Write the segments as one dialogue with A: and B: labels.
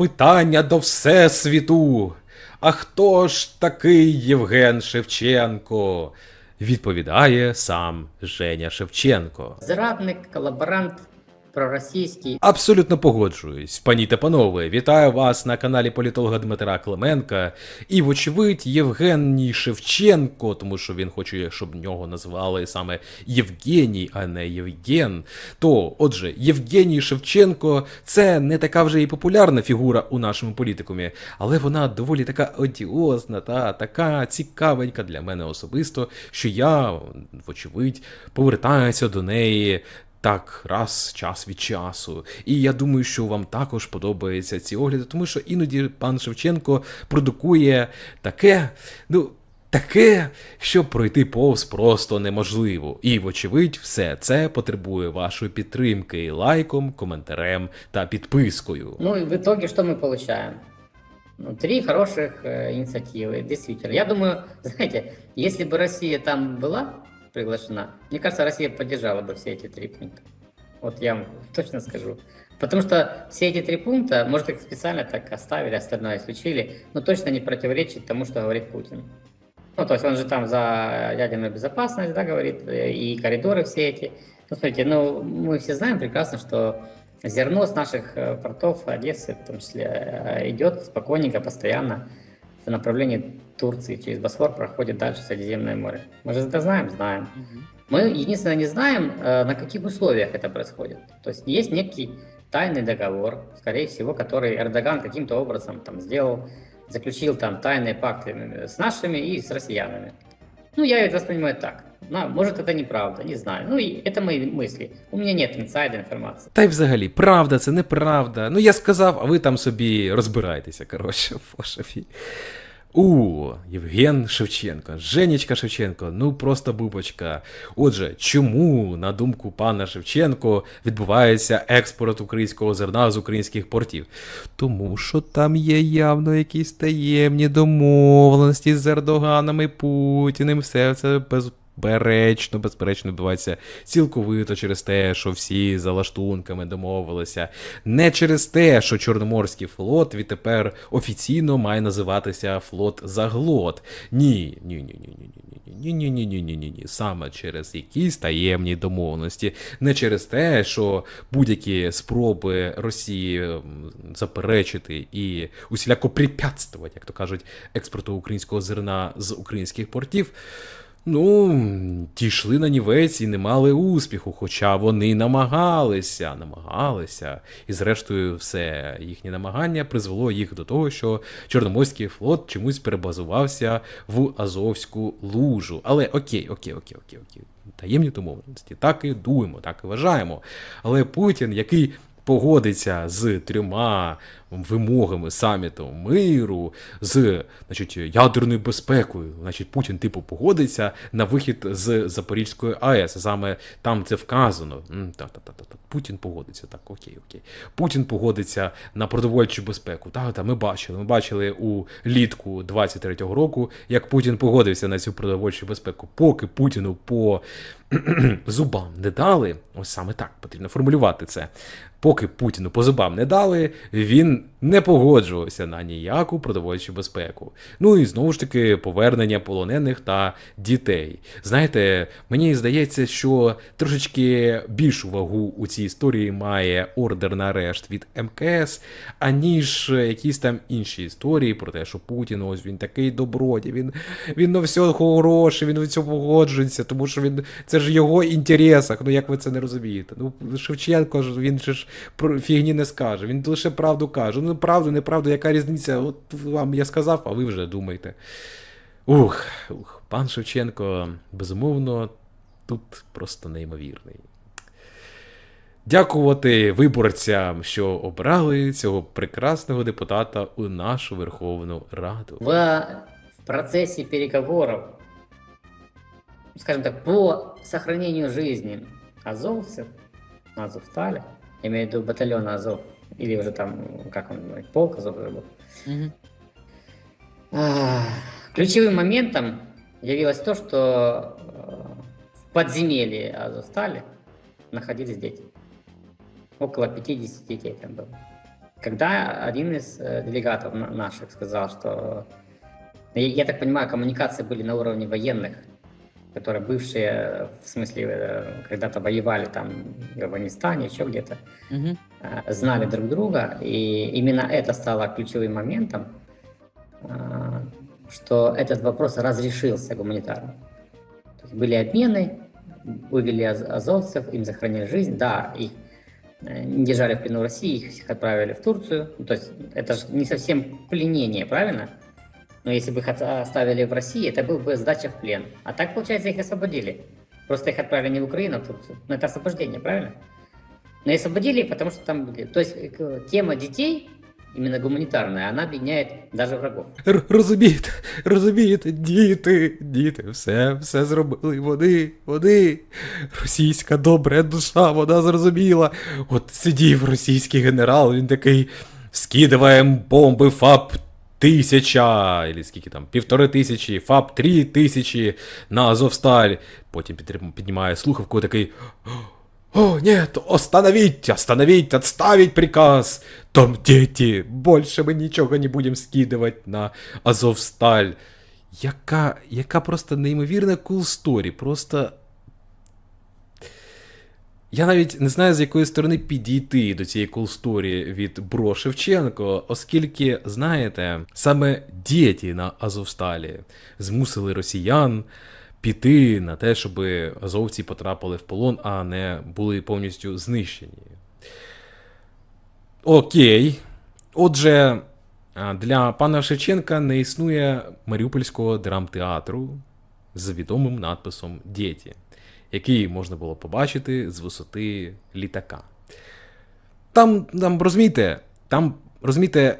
A: Питання до Всесвіту. А хто ж такий Євген Шевченко? Відповідає сам Женя Шевченко.
B: Зрадник, колаборант, проросійський.
A: Абсолютно погоджуюсь, пані та панове. Вітаю вас на каналі політолога Дмитра Клименка. І, вочевидь, Євгеній Шевченко, тому що він хоче, щоб нього називали саме Євгеній, а не Євген. То, отже, Євгеній Шевченко це не така вже і популярна фігура у нашому політикумі, але вона доволі така одіозна та така цікавенька для мене особисто, що я, вочевидь, повертаюся до неї так, раз час від часу. І я думаю, що вам також подобаються ці огляди, тому що іноді пан Шевченко продукує таке, ну. Таке, що пройти повз просто неможливо. І, вочевидь, все це потребує вашої підтримки лайком, коментарем та підпискою.
B: Ну и в итоге что мы получаем? Ну, три хороших э, инициативы, действительно. Я думаю, знаете, если бы Россия там была приглашена, мне кажется, Россия поддержала бы все эти три пункта. Вот я вам точно скажу. Потому что все эти три пункта, может, их специально так оставили, остальное исключили, но точно не противоречит тому, что говорит Путин. Ну, то есть он же там за ядерную безопасность, да, говорит, и коридоры все эти. Ну, смотрите, ну, мы все знаем прекрасно, что зерно с наших э, портов Одессы, в том числе, э, идет спокойненько, постоянно в направлении Турции, через Босфор проходит дальше Средиземное море. Мы же это знаем? Знаем. Мы единственное не знаем, э, на каких условиях это происходит. То есть есть некий тайный договор, скорее всего, который Эрдоган каким-то образом там сделал, заключил там тайные пакты с нашими и с россиянами. Ну, я это воспринимаю так. На, может, это неправда, не знаю. Ну, и это мои мысли. У меня нет инсайда информации.
A: Та й взагалі, правда, це неправда. Ну я сказав, а ви там собі розбирайтеся, коротше, пошафі. У, Євген Шевченко, Женечка Шевченко, ну просто бубочка. Отже, чому, на думку пана Шевченко, відбувається експорт українського зерна з українських портів? Тому що там є явно якісь таємні домовленості з Ердоганом і Путіним. Все це без. Безперечно, безперечно, відбувається цілковито через те, що всі за лаштунками домовилися. Не через те, що Чорноморський флот відтепер офіційно має називатися флот Заглот. Ні, ні, ні, ні, ні, ні, ні, ні, ні, ні, ні, ні. Саме через якісь таємні домовленості. Не через те, що будь-які спроби Росії заперечити і усіляко препятствувати, як то кажуть, експорту українського зерна з українських портів. Ну, дійшли на нівець і не мали успіху, хоча вони намагалися, намагалися. І зрештою, все їхнє намагання призвело їх до того, що Чорноморський флот чомусь перебазувався в Азовську лужу. Але окей, окей, окей, окей, окей. Таємні домовленості. Так і дуємо, так і вважаємо. Але Путін, який погодиться з трьома вимогами саміту миру, з значить, ядерною безпекою. Значить, Путін, типу, погодиться на вихід з Запорізької АЕС. Саме там це вказано. Та-та-та-та. Путін погодиться. Так, окей, окей. Путін погодиться на продовольчу безпеку. Так, так, ми бачили. Ми бачили у літку 23-го року, як Путін погодився на цю продовольчу безпеку. Поки Путіну по зубам не дали, ось саме так потрібно формулювати це. Поки Путіну по зубам не дали, він не погоджувався на ніяку продовольчу безпеку. Ну і знову ж таки повернення полонених та дітей. Знаєте, мені здається, що трошечки більшу вагу у цій історії має ордер на арешт від МКС, аніж якісь там інші історії про те, що Путін ось він такий добродій, він, він на все хороший, він на все погоджується, тому що він це ж його інтересах. Ну як ви це не розумієте? Ну Шевченко ж він ж про фігні не скаже. Він лише правду каже. Ну, правду, неправду, яка різниця? От вам я сказав, а ви вже думаєте. Ух, ух, пан Шевченко, безумовно, тут просто неймовірний. Дякувати виборцям, що обрали цього прекрасного депутата у нашу Верховну Раду.
B: В, в процессе переговоров, скажем так, по сохранению жизни азовцев, Азовстали, я имею в виду батальон Азов, или уже там, как он, полк Азов уже был, А, Ключевым моментом явилось то, что э, в подземелье Азовстали находились дети. Около 50 детей там было. когда один из э, делегатов на- наших сказал, что, я, я так понимаю, коммуникации были на уровне военных, которые бывшие, в смысле, э, когда-то воевали там в Афганистане, еще где-то,
C: Угу.
B: знали друг друга, и именно это стало ключевым моментом, э, что этот вопрос разрешился гуманитарно. Были обмены, вывели аз- азовцев, им сохранили жизнь, да, их не держали в плену России, их всех отправили в Турцию. Ну, то есть это же не совсем пленение, правильно? Но если бы их от- оставили в России, это был бы сдача в плен. А так, получается, их освободили. Просто их отправили не в Украину, а в Турцию. Но это освобождение, правильно? Но и освободили, потому что там были. То есть э, к- тема детей, именно гуманитарная, она объединяет даже врагов.
A: Р- Розумієте, розумієте, діти, діти, все, все зробили вони, вони. Російська добра душа, вона зрозуміла. От сидів російський генерал, він такий скидываем бомби ФАП тисяча, или скільки там, півтори тисячі, ФАП три тисячі на Азовсталь. Потім піднімає слухавку і такий. О, нет, остановить, остановить, отставить приказ. Там дети, больше мы нічого не будем скидывать на Азовсталь. Яка, яка просто неймовірна cool story, просто. Я навіть не знаю, з якої сторони підійти до цієї cool від Бро Шевченко, оскільки, знаєте, саме діти на Азовсталі змусили росіян піти на те, щоб азовці потрапили в полон, а не були повністю знищені. Окей. Отже, для пана Шевченка не існує Маріупольського драмтеатру з відомим надписом Діті, який можна було побачити з висоти літака. Там, там розумієте, там, розумієте,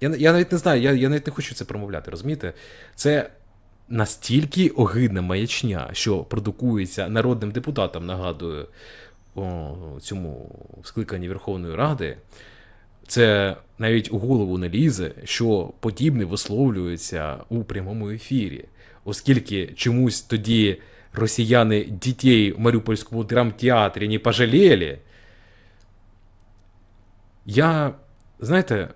A: я, я навіть не знаю, я, я навіть не хочу це промовляти, розумієте? Це настільки огидна маячня, що продукується народним депутатам, нагадую, о, цьому скликанні Верховної Ради. Це навіть у голову не лізе, що подібне висловлюється у прямому ефірі, оскільки чомусь тоді росіяни дітей в Маріупольському драмтеатрі не пожаліли. Я, знаєте,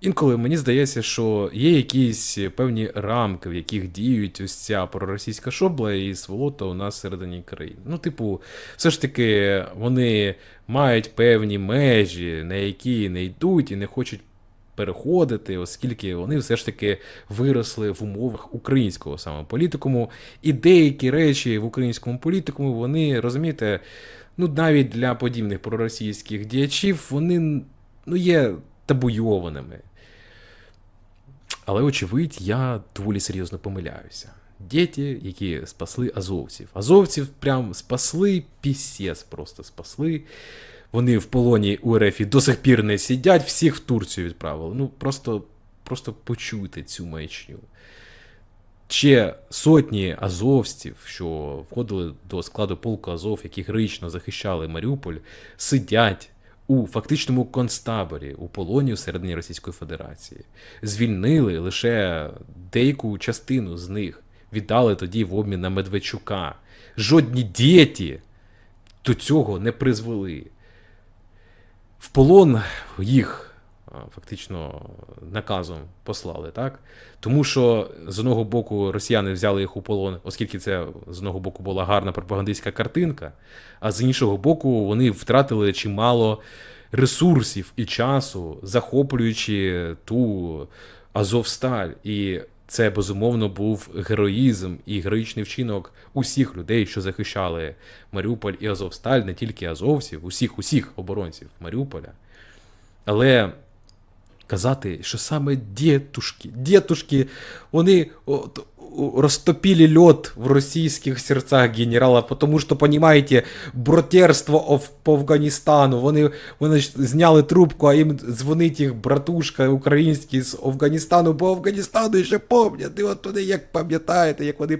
A: інколи мені здається, що є якісь певні рамки, в яких діють ось ця проросійська шобла і сволота у нас всередині країни. Ну, типу, все ж таки, вони мають певні межі, на які не йдуть і не хочуть переходити, оскільки вони все ж таки виросли в умовах українського саме політикуму, і деякі речі в українському політикуму, вони, розумієте, ну навіть для подібних проросійських діячів, вони ну, є табуйованими. Але, очевидь, я доволі серйозно помиляюся. Діти, які спасли азовців. Азовців прям спасли, пісєс просто спасли. Вони в полоні у РФ до сих пір не сидять, всіх в Турцію відправили. Ну, просто, просто почуйте цю маячню. Ще сотні азовців, що входили до складу полку Азов, які героїчно захищали Маріуполь, сидять у фактичному концтаборі у полоні всередині Російської Федерації. Звільнили лише деяку частину з них, віддали тоді в обмін на Медведчука. Жодні діти до цього не призвели. В полон їх фактично наказом послали, так? Тому що з одного боку росіяни взяли їх у полон, оскільки це з одного боку була гарна пропагандистська картинка, а з іншого боку, вони втратили чимало ресурсів і часу, захоплюючи ту Азовсталь. І це безумовно був героїзм і героїчний вчинок усіх людей, що захищали Маріуполь і Азовсталь, не тільки азовців, усіх усіх оборонців Маріуполя. Але казати, що саме дєтушки, дєтушки, вони от, о, розтопили лед в російських серцях генералів, тому що, понимаете, братерство по Афганістану, вони, вони зняли трубку, а їм дзвонить їх братушка український з Афганістану, бо Афганістану ще пам'ятають, і от вони як пам'ятаєте, як вони,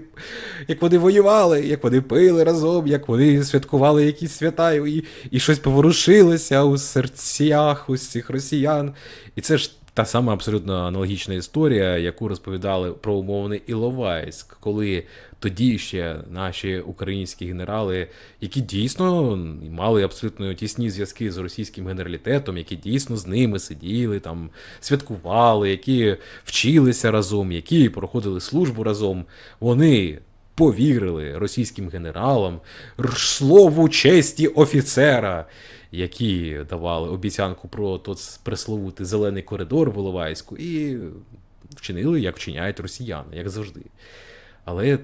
A: як вони воювали, як вони пили разом, як вони святкували якісь свята, і, і щось поворушилося у серцях цих росіян. І це ж та сама абсолютно аналогічна історія, яку розповідали про умовний Іловайськ, коли тоді ще наші українські генерали, які дійсно мали абсолютно тісні зв'язки з російським генералітетом, які дійсно з ними сиділи, там святкували, які вчилися разом, які проходили службу разом, вони. Повірили російським генералам слову честі офіцера, які давали обіцянку про тот пресловутий зелений коридор в Іловайську, і вчинили, як вчиняють росіяни, як завжди. Але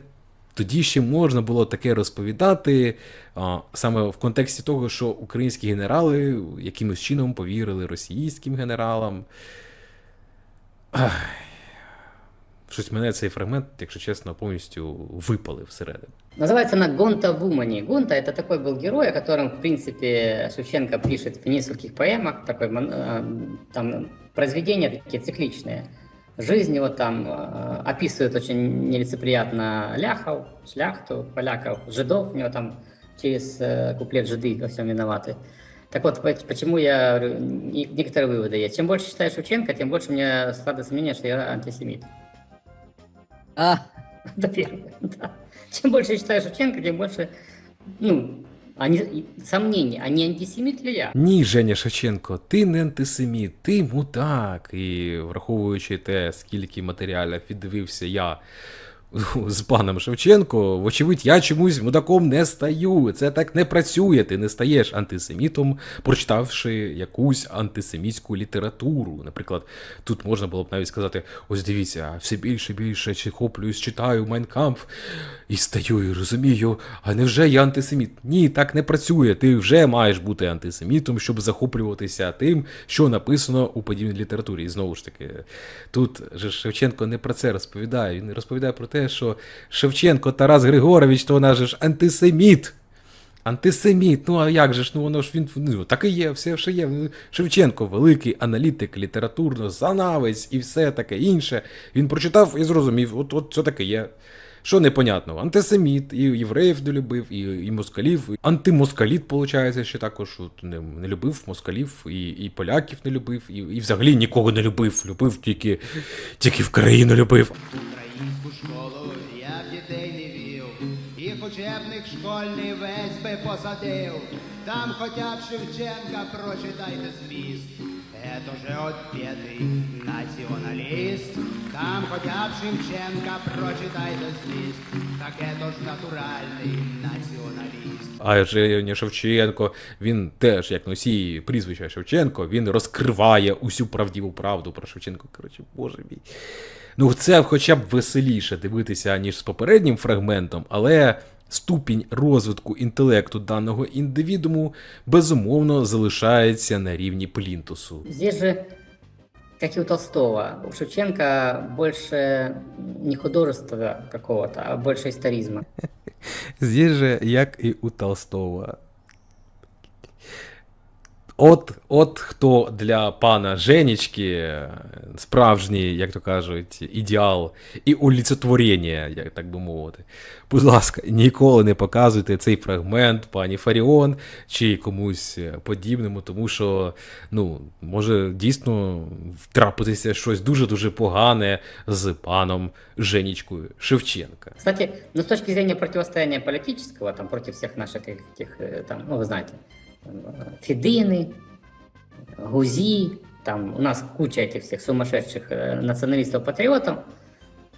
A: тоді ще можна було таке розповідати а, саме в контексті того, що українські генерали якимось чином повірили російським генералам. Ах, Щось мене цей фрагмент, якщо чесно, повністю випалив всередину.
B: Называется она «Гонта в Умане». Гонта – это такой был герой, о котором, в принципе, Шевченко пишет в нескольких поэмах. Такой, мон- э, там произведения такие цикличные. Жизнь его там э, описывает очень нелицеприятно ляхов, шляхту, поляков, жидов. У него там через э, куплет жиды во всем виноваты. Так вот, по- почему я говорю, не- некоторые выводы есть. Чем больше читаю Шевченко, тем больше у меня складывается мнение, что я антисемит.
C: А,
B: Это первое, да. Чем больше я читаю Шевченко, тем больше, ну, они, сомнения, а не антисемит ли я?
A: Ні, Женя Шевченко, ти не антисеміт, ти мудак. І враховуючи те, скільки матеріалів віддивився я з паном Шевченко, вочевидь, я чомусь мудаком не стаю. Це так не працює. Ти не стаєш антисемітом, прочитавши якусь антисемітську літературу. Наприклад, тут можна було б навіть сказати: ось дивіться, все більше і більше чехоплююсь, читаю Майнкамф і стаю і розумію, а невже я антисеміт? Ні, так не працює. Ти вже маєш бути антисемітом, щоб захоплюватися тим, що написано у подібній літературі. І знову ж таки, тут же Шевченко не про це розповідає. Він розповідає про те, що Шевченко Тарас Григорович, то вона же ж антисеміт. Антисеміт, ну а як же ж, ну воно ж він ну, так і є, все що є. Шевченко, великий аналітик, літературно, занавець і все таке інше. Він прочитав і зрозумів, от, от це таке є. Що непонятно, антисеміт, і євреїв не любив, і, і москалів, і антимоскаліт, виходить, ще також от, не, не любив москалів, і, і поляків не любив, і, і взагалі нікого не любив. Любив тільки, тільки в країну любив
D: Українську школу я б дітей не вів, і учебник школьний весь би посадив. Там хоча б Шевченка прочитайте зміст. Это же отпетый націоналіст. Там хоча б Шевченка прочитайте зміст. Так это ж натуральний націоналіст.
A: А Женя Шевченко, він теж, як носій прізвища Шевченко, він розкриває усю правдиву правду про Шевченко. Коротше, боже мій. Ну, це хоча б веселіше дивитися, ніж з попереднім фрагментом, але ступінь розвитку інтелекту даного індивідуму безумовно залишається на рівні плінтусу.
B: Здесь же, как и у Толстого, у Шевченко больше не художества какого-то, а больше историзма.
A: Здесь же, як і у Толстого. От, от хто для пана Женечки справжній, як то кажуть, ідеал і олицетворення, як так би мовити. Будь ласка, ніколи не показуйте цей фрагмент пані Фаріон чи комусь подібному, тому що ну, може дійсно втрапитися щось дуже-дуже погане з паном Женечкою Шевченка.
B: Кстати, ну с точки зрения противостояния политического, там против всех наших этих, э, там, ну вы знаете, там, э, Федыны, Гузи, там у нас куча этих всех сумасшедших э, националистов-патриотов,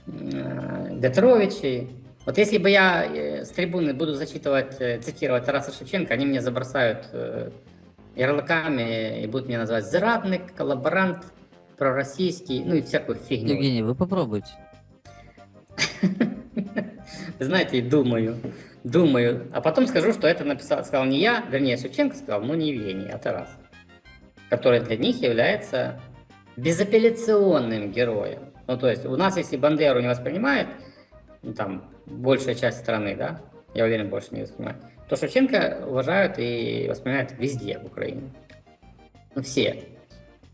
B: э, Гатровичей. Вот если бы я э, с трибуны буду зачитывать, э, цитировать Тараса Шевченко, они меня забросают э, ярлыками и будут меня называть зрадник, коллаборант, пророссийский, ну и всякую фигню.
C: Евгений, вы попробуйте.
B: Знаете, думаю, Думаю. А потом скажу, что это написал, сказал не я, вернее, Шевченко сказал, но не Евгений, а Тарас. Который для них является безапелляционным героем. Ну, то есть, у нас, если Бандеру не воспринимает, ну, там, большая часть страны, да, я уверен, больше не воспринимает, то Шевченко уважают и воспринимают везде в Украине. Ну, все.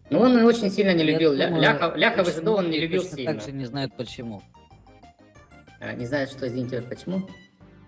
B: Но он очень сильно не
C: Я
B: любил Ля-
C: думаю,
B: Ляхов, Ляхов и он не любил сильно.
C: Так же не знают почему.
B: А, Не знаю, что, извините, почему.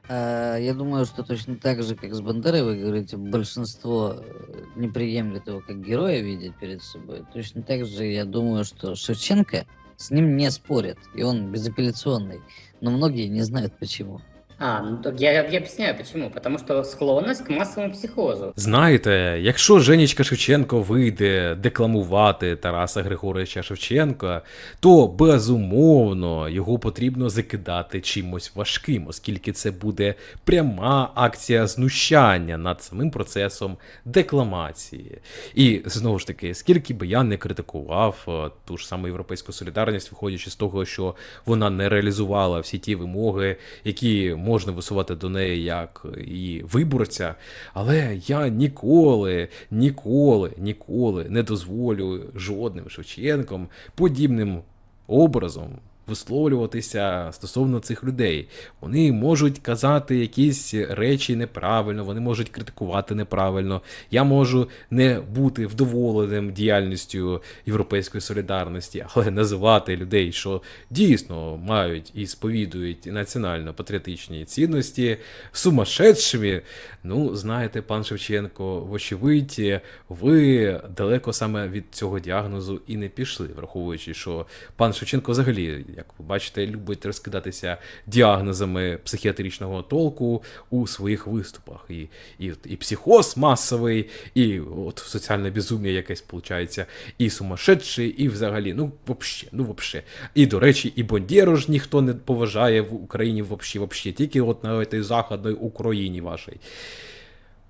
C: А, Я думаю, что точно так же, как с Бандерой, вы говорите, большинство э, не приемлет его как героя видеть перед собой. Точно так же я думаю, что Шевченко с ним не спорят, и он безапелляционный. Но многие не знают почему.
B: А, ну я, я объясняю почему. Потому что склонность к массовому психозу.
A: Знаєте, якщо Женічка Шевченко вийде декламувати Тараса Григоровича Шевченка, то безумовно його потрібно закидати чимось важким, оскільки це буде пряма акція знущання над самим процесом декламації. І знову ж таки, скільки би я не критикував е, ту ж саму європейську солідарність, виходячи з того, що вона не реалізувала всі ті вимоги, які можна висувати до неї як і виборця, але я ніколи, ніколи, ніколи не дозволю жодним Шевченком подібним образом висловлюватися стосовно цих людей. Вони можуть казати якісь речі неправильно, вони можуть критикувати неправильно. Я можу не бути вдоволеним діяльністю Європейської солідарності, але називати людей, що дійсно мають і сповідують національно-патріотичні цінності, сумасшедшими. Ну, знаєте, пан Шевченко, вочевидь, ви далеко саме від цього діагнозу і не пішли, враховуючи, що пан Шевченко взагалі, як ви бачите, любить розкидатися діагнозами психіатричного толку у своїх виступах. І, і, і психоз масовий, і от соціальне безум'я якесь виходить, і сумасшедший, і взагалі, ну, вообще, ну, вообще. І, до речі, і Бондєру ж ніхто не поважає в Україні вообще, вообще, тільки от на тій західній Україні вашій.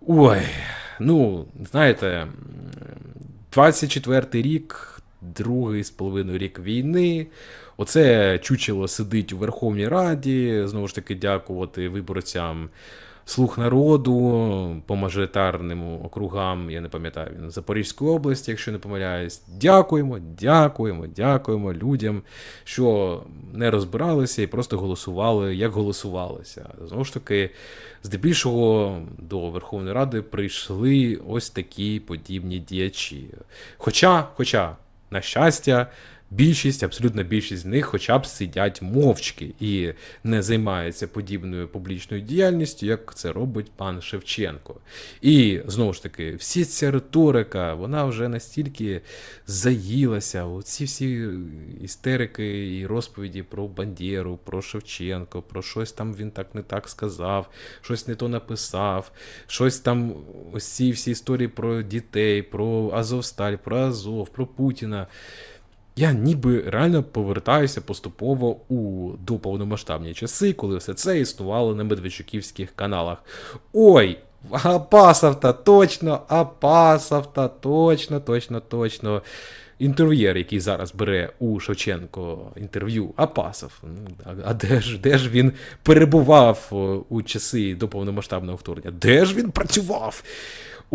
A: Ой, ну, знаєте, м, 24-й рік, другий з половиною рік війни. Оце чучело сидить у Верховній Раді. Знову ж таки, дякувати виборцям Слух народу по мажоритарним округам, я не пам'ятаю, він Запорізької області, якщо не помиляюсь. Дякуємо, дякуємо, дякуємо людям, що не розбиралися і просто голосували, як голосувалося. Знову ж таки, здебільшого до Верховної Ради прийшли ось такі подібні діячі. Хоча, хоча, на щастя, більшість, абсолютна більшість з них хоча б сидять мовчки і не займаються подібною публічною діяльністю, як це робить пан Шевченко. І знову ж таки, всі ця риторика, вона вже настільки заїлася. Оці всі істерики і розповіді про Бандєру, про Шевченко, про щось там він так не так сказав, щось не то написав, щось там, ось ці всі історії про дітей, про Азовсталь, про Азов, про Путіна. Я ніби реально повертаюся поступово у доповномасштабні часи, коли все це існувало на медведчуківських каналах. Ой, Апасов-та точно, Апасов-та точно, точно, точно. Інтерв'єр, який зараз бере у Шевченко інтерв'ю, Апасов. А- де ж, де ж він перебував у часи до повномасштабного вторгнення? Де ж він працював?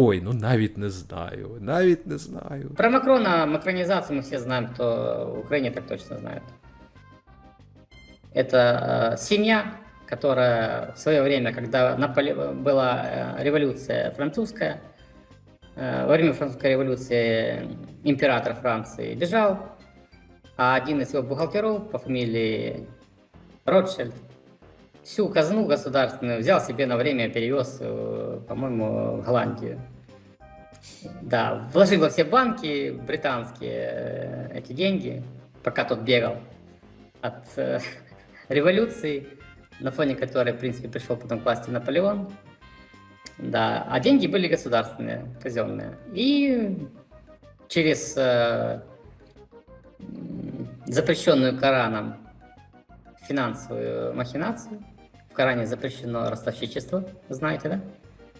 A: Ой, ну навіть не знаю, навіть не знаю.
B: Про Макрона, макронизацию мы все знаем, кто в Украине так точно знает. Это э, семья, которая в свое время, когда Наполе... была э, революция французская, э, во время французской революции император Франции бежал, а один из его бухгалтеров по фамилии Ротшильд всю казну государственную взял себе на время перевез, э, по-моему, в Голландию. Да, вложил во все банки британские э, эти деньги, пока тот бегал от э, революции, на фоне которой, в принципе, пришел потом к власти Наполеон. Да, а деньги были государственные, казенные. И через э, запрещенную Кораном финансовую махинацию, Коране запрещено ростовщичество, знаете, да?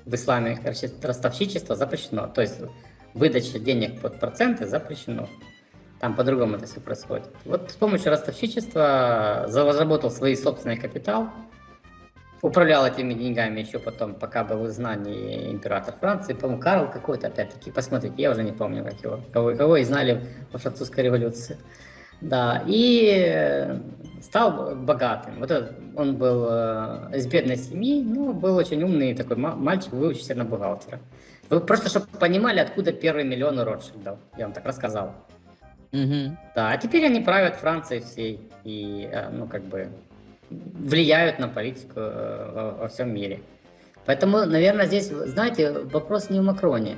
B: В исламе, ростовщичество запрещено. То есть выдача денег под проценты запрещено. Там по-другому это все происходит. Вот с помощью ростовщичества за- разработал свой собственный капитал, управлял этими деньгами еще потом, пока был в изгнании император Франции, по-моему, Карл какой-то, опять-таки, посмотрите, я уже не помню, как его, кого, кого и знали во французской революции. Да, и э, стал богатым. Вот он был э, из бедной семьи, но был очень умный такой ма- мальчик, выучился на бухгалтера. Вы просто, чтобы понимали, откуда первый миллион у Ротшильдов, я вам так рассказал.
C: Мгм.
B: Да, а теперь они правят Францией всей. И, э, ну, как бы, влияют на политику во, во всем мире. Поэтому, наверное, здесь, знаете, вопрос не в Макроне.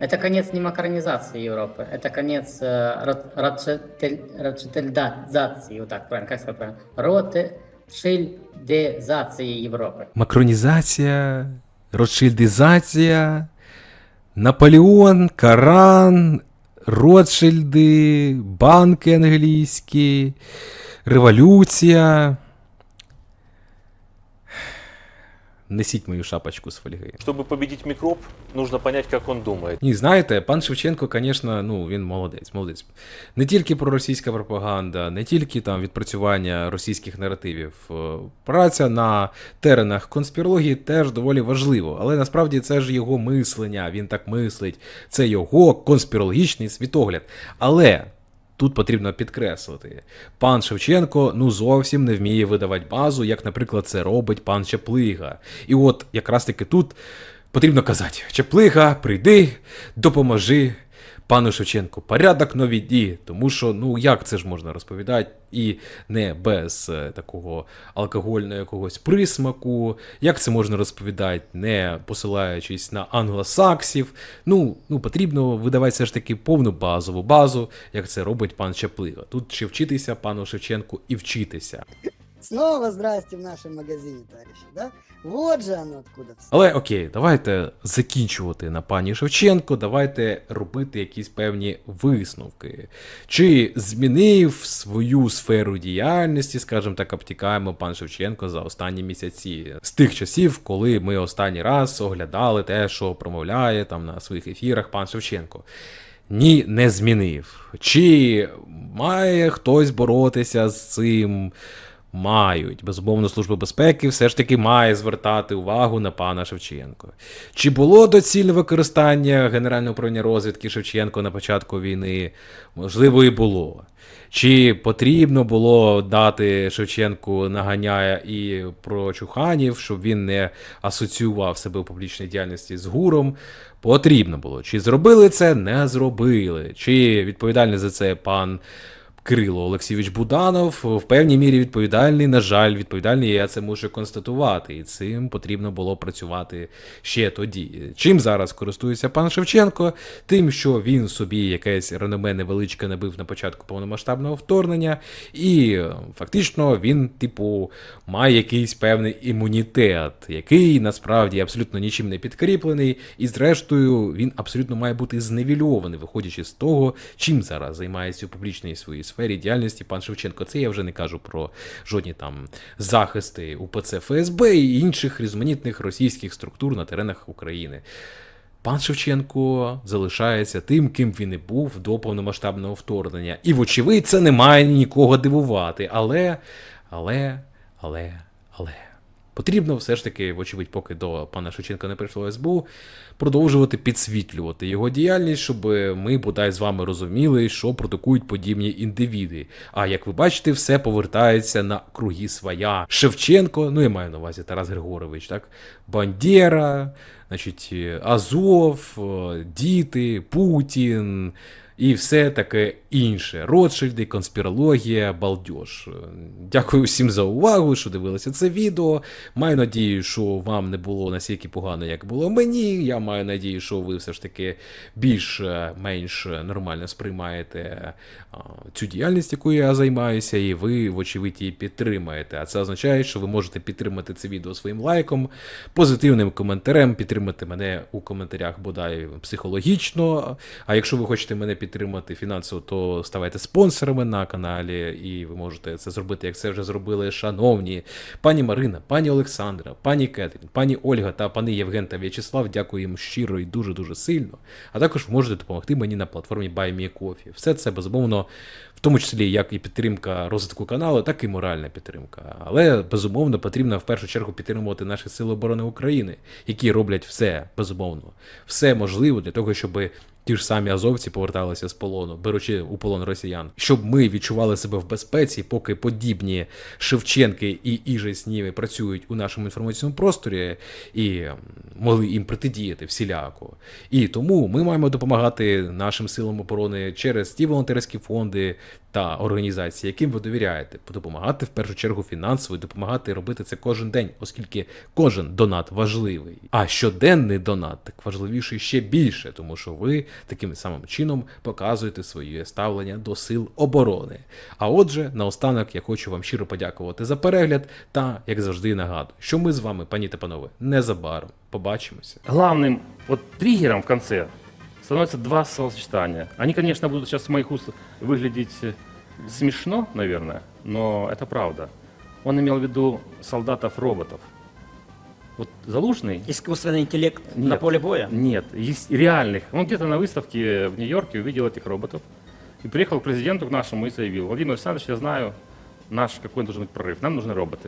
B: Это конец не макронизации Европы, это конец э, рот- ротшильдель- ротшильдизации, вот так правильно, как сказать правильно, ротшильдизации Европы.
A: Макронізація, Ротшильдизація, Наполеон, Коран, Ротшильди, банки англійські, революція. Несіть мою шапочку з фольги.
E: Чтобы победить микроб, нужно понять, как он думает.
A: Ні, знаєте, пан Шевченко, звісно, ну він молодець, молодець. Не тільки проросійська пропаганда, не тільки там відпрацювання російських наративів. Е, Праця на теренах конспірології теж доволі важливо, але насправді це ж його мислення, він так мислить, це його конспірологічний світогляд. Але. Тут потрібно підкреслити, пан Шевченко ну зовсім не вміє видавати базу, як, наприклад, це робить пан Чеплига. І от якраз таки тут потрібно казати: Чеплига, прийди, допоможи пану Шевченку. Порядок новіді. Тому що, ну як це ж можна розповідати і не без е, такого алкогольного якогось присмаку, як це можна розповідати, не посилаючись на англосаксів. Ну, ну потрібно видавати все ж таки повну базову базу, як це робить пан Чеплига. Тут ще вчитися пану Шевченку і вчитися.
F: Снова здрасте в нашем магазине, товарищи, да? Вот же оно откуда. всё.
A: Але окей, давайте закінчувати на пані Шевченко, давайте робити якісь певні висновки. Чи змінив свою сферу діяльності, скажімо так, обтікаємо пан Шевченко за останні місяці з тих часів, коли ми останній раз оглядали те, що промовляє там на своїх ефірах пан Шевченко. Ні, не змінив. Чи має хтось боротися з цим? Мають. Безумовно, Служба безпеки все ж таки має звертати увагу на пана Шевченко. Чи було доцільне використання Генерального управління розвідки Шевченко на початку війни? Можливо, і було. Чи потрібно було дати Шевченку наганяя і про Чуханів, щоб він не асоціював себе у публічній діяльності з гуром? Потрібно було. Чи зробили це? Не зробили. Чи відповідальний за це пан Кирило Олексійович Буданов в певній мірі відповідальний. На жаль, відповідальний, я це мушу констатувати, і цим потрібно було працювати ще тоді. Чим зараз користується пан Шевченко? Тим, що він собі якесь реноме невеличке набив на початку повномасштабного вторгнення, і фактично він, типу, має якийсь певний імунітет, який насправді абсолютно нічим не підкріплений, і зрештою він абсолютно має бути зневільований, виходячи з того, чим зараз займається у публічній своїй сфері діяльності пан Шевченко. Це я вже не кажу про жодні там захисти УПЦ ФСБ і інших різноманітних російських структур на теренах України. Пан Шевченко залишається тим, ким він і був до повномасштабного вторгнення. І, вочевидь, це не має нікого дивувати. Але, але, але, але. Потрібно все ж таки, вочевидь, поки до пана Шевченка не прийшло СБУ, продовжувати підсвітлювати його діяльність, щоб ми бодай з вами розуміли, що продукують подібні індивіди. А як ви бачите, все повертається на круги своя. Шевченко, ну я маю на увазі Тарас Григорович, так? Бандера, значить, Азов, е, діти, Путін. І все таке інше. Ротшильди, конспірологія, балдеж. Е, Дякую всім за увагу, що дивилися це відео. Маю надію, що вам не було настільки погано, як було мені. Я маю надію, що ви все ж таки більш-менш нормально сприймаєте цю діяльність, якою я займаюся, і ви, вочевидь, її підтримаєте. А це означає, що ви можете підтримати це відео своїм лайком, позитивним коментарем, підтримати мене у коментарях бодай психологічно. А якщо ви хочете мене підтримати фінансово, то ставайте спонсорами на каналі, і ви можете це зробити, як це вже зробили шановні пані Марина, пані Олександра, пані Кетрін, пані Ольга та пани Євген та В'ячеслав. Дякую їм щиро і дуже дуже сильно. А також ви можете допомогти мені на платформі BuyMeCoffee. Все це безумовно, в тому числі як і підтримка розвитку каналу, так і моральна підтримка. Але безумовно потрібно в першу чергу підтримувати наші сили оборони України, які роблять все безумовно, все можливе для того, щоб ті ж самі азовці поверталися з полону, беручи у полон росіян, щоб ми відчували себе в безпеці, поки подібні Шевченки і Іжи Сніви працюють у нашому інформаційному просторі і могли їм протидіяти всіляко. І тому ми маємо допомагати нашим силам оборони через ті волонтерські фонди, та організації, яким ви довіряєте, допомагати в першу чергу фінансово і допомагати робити це кожен день, оскільки кожен донат важливий. А щоденний донат так важливіший ще більше, тому що ви таким самим чином показуєте своє ставлення до сил оборони. А отже, наостанок я хочу вам щиро подякувати за перегляд та, як завжди, нагадую, що ми з вами, пані та панове, незабаром побачимося.
G: главным вот триггером в конце становятся два словосочетания. Они, конечно, будут сейчас с моих уст выглядеть э, смешно, наверное, но это правда. Он имел в виду солдатов-роботов. Вот Залужный
H: Искусственный интеллект на
G: Нет.
H: поле боя?
G: Нет, есть реальных. Он где-то на выставке в Нью-Йорке увидел этих роботов и приехал к президенту к нашему и заявил, Владимир Александрович, я знаю, наш какой должен быть прорыв, нам нужны роботы.